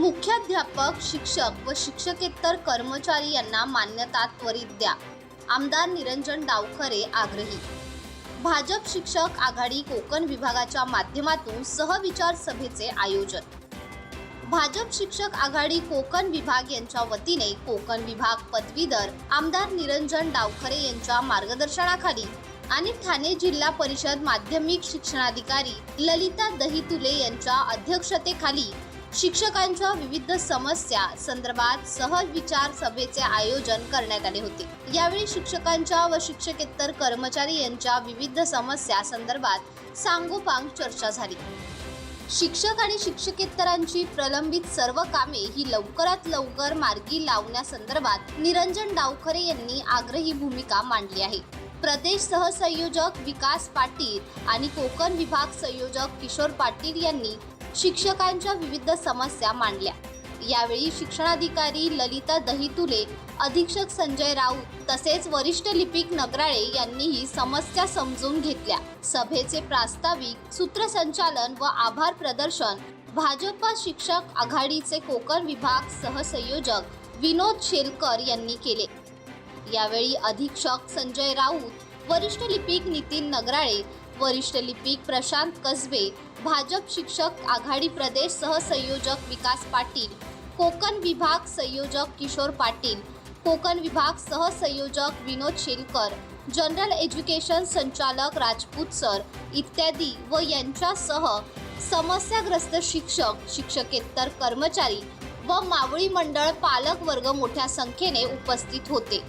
मुख्याध्यापक शिक्षक व शिक्षकेतर कर्मचारी यांना मान्यता त्वरित द्या. आमदार निरंजन डावखरे आग्रही. भाजप शिक्षक आघाडी कोकण विभागाच्या माध्यमातून सहविचार सभेचे आयोजन. भाजप शिक्षक आघाडी कोकण विभाग यांच्या वतीने कोकण विभाग पदवीधर आमदार निरंजन डावखरे यांच्या मार्गदर्शनाखाली आणि ठाणे जिल्हा परिषद माध्यमिक शिक्षणाधिकारी ललिता दहितुले यांच्या अध्यक्षतेखाली शिक्षकांच्या विविध समस्या संदर्भात सहज विचार सभेचे आयोजन करण्यात आले होते. यावेळी शिक्षकांच्या व शिक्षकेतर कर्मचारी यांच्या विविध समस्या संदर्भात सांगोपांग चर्चा झाली. शिक्षक आणि शिक्षकेतरांची प्रलंबित सर्व कामे ही लवकरात लवकर मार्गी लावण्यासंदर्भात निरंजन डावखरे यांनी आग्रही भूमिका मांडली आहे. प्रदेश सहसंयोजक विकास पाटील आणि कोकण विभाग संयोजक किशोर पाटील यांनी शिक्षकांच्या विविध समस्या मांडल्या. यावेळी शिक्षणाधिकारी ललिता दहितुले अधीक्षक संजय राऊत तसेच वरिष्ठ लिपिक नगराळे यांनीही समस्या समजून घेतल्या. सभेचे प्रास्ताविक सूत्रसंचालन व आभार प्रदर्शन भाजपा शिक्षक आघाडीचे कोकण विभाग सहसंयोजक विनोद शेलकर यांनी केले. यावेळी अधीक्षक संजय राऊत वरिष्ठ लिपिक नितीन नगराळे वरिष्ठ लिपिक प्रशांत कसबे भाजप शिक्षक आघाडी प्रदेश सहसंयोजक विकास पाटील कोकण विभाग संयोजक किशोर पाटील कोकण विभाग सहसंयोजक विनोद शेलकर जनरल एज्युकेशन संचालक राजपूत सर इत्यादी व यांच्यासह समस्याग्रस्त शिक्षक शिक्षकेतर कर्मचारी व मावळी मंडळ पालक वर्ग मोठ्या संख्येने उपस्थित होते.